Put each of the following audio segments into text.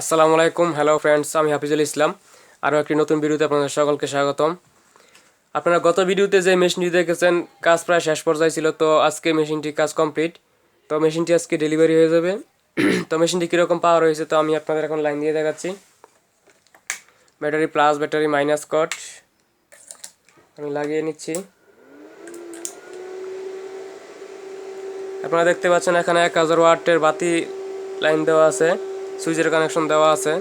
আসসালামু আলাইকুম hello friends আমি হাফিজুল ইসলাম। আরও একটি নতুন ভিডিওতে আপনাদের সকলকে স্বাগতম। আপনারা গত ভিডিওতে যে মেশিনটি দেখেছেন, কাজ প্রায় শেষ পর্যায়ে ছিল, তো আজকে মেশিনটি কাজ কমপ্লিট তো মেশিনটি আজকে ডেলিভারি হয়ে যাবে। তো মেশিনটি কীরকম পাওয়ার হয়েছে, তো আমি আপনাদের এখন লাইন দিয়ে দেখাচ্ছি। Battery plus battery minus cut আমি লাগিয়ে নিচ্ছি। আপনারা দেখতে পাচ্ছেন, এখানে এক হাজার ওয়াটের বাতি লাইন দেওয়া আছে। সুইচের কানেকশন দেওয়া আছে।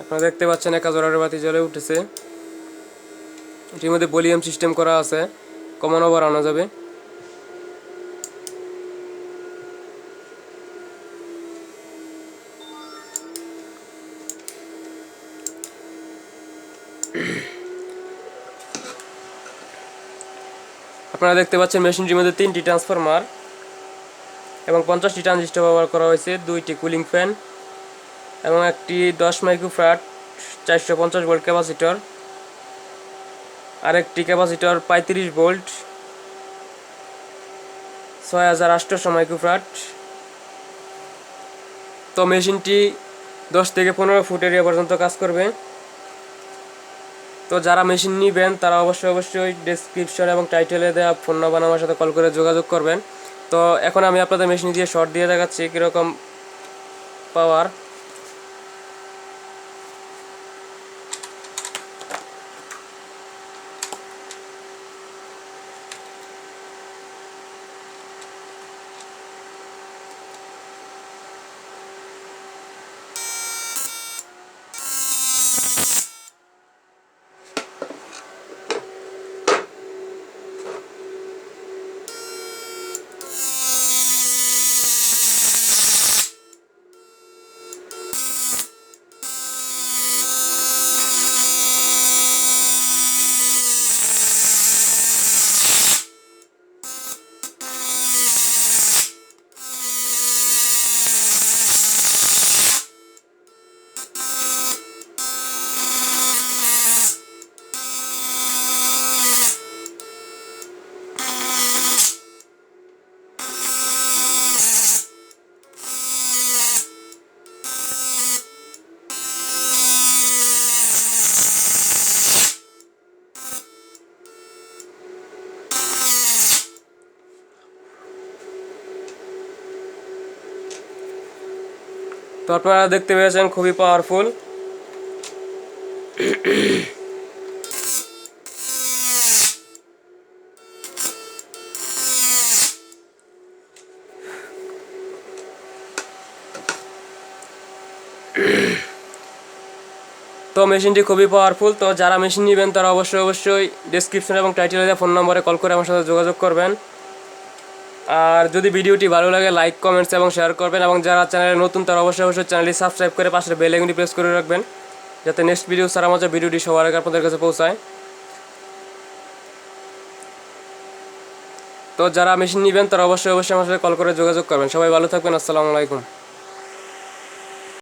আপনারা দেখতে পাচ্ছেন একা হাজার বাতি জ্বলে উঠেছে। এটির মধ্যে ভলিউম সিস্টেম করা আছে। কমানো বাড়ানো যাবে। আপনারা দেখতে পাচ্ছেন মেশিনটির মধ্যে তিনটি ট্রান্সফরমার এবং পঞ্চাশটি ট্রানজিস্টার ব্যবহার করা হয়েছে, দুইটি কুলিং ফ্যান এবং একটি দশ মাইক্রোফ্রাট চারশো পঞ্চাশ ভোল্ট ক্যাপাসিটর আরেকটি ক্যাপাসিটর পঁয়ত্রিশ ভোল্ট ছয় হাজার আটশোশো মাইক্রোফ্রাট তো মেশিনটি দশ থেকে পনেরো ফুট এরিয়া পর্যন্ত কাজ করবে। তো যারা মেশিন নিবেন, তারা অবশ্যই অবশ্যই ডেসক্রিপশন এবং টাইটেলে দেওয়া ফোন নাম্বার আমার সাথে কল করে যোগাযোগ করবেন। তো এখন আমি আপনাদের মেশিন দিয়ে শর্ট দিয়ে দেখাচ্ছি কীরকম পাওয়ার তো আপনারা দেখতে পেয়েছেন, খুবই পাওয়ারফুল তো মেশিনটি খুবই পাওয়ারফুল তো যারা মেশিন নেবেন তারা অবশ্যই অবশ্যই ডিসক্রিপশন এবং টাইটেলে ফোন নম্বরে কল করে আমার সাথে যোগাযোগ করবেন। আর যদি ভিডিওটি ভালো লাগে লাইক কমেন্টস এবং শেয়ার করবেন এবং যারা চ্যানেলে নতুন, তারা অবশ্যই অবশ্যই চ্যানেলটি সাবস্ক্রাইব করে পাশের বেল আইকনটি প্রেস করে রাখবেন, যাতে নেক্সট ভিডিও সারা মাঝে ভিডিওটি সবার আগে আপনাদের কাছে পৌঁছায়। তো যারা মেশিন নেবেন, তারা অবশ্যই অবশ্যই আমার সাথে কল করে যোগাযোগ করবেন। সবাই ভালো থাকবেন, আসসালামু আলাইকুম।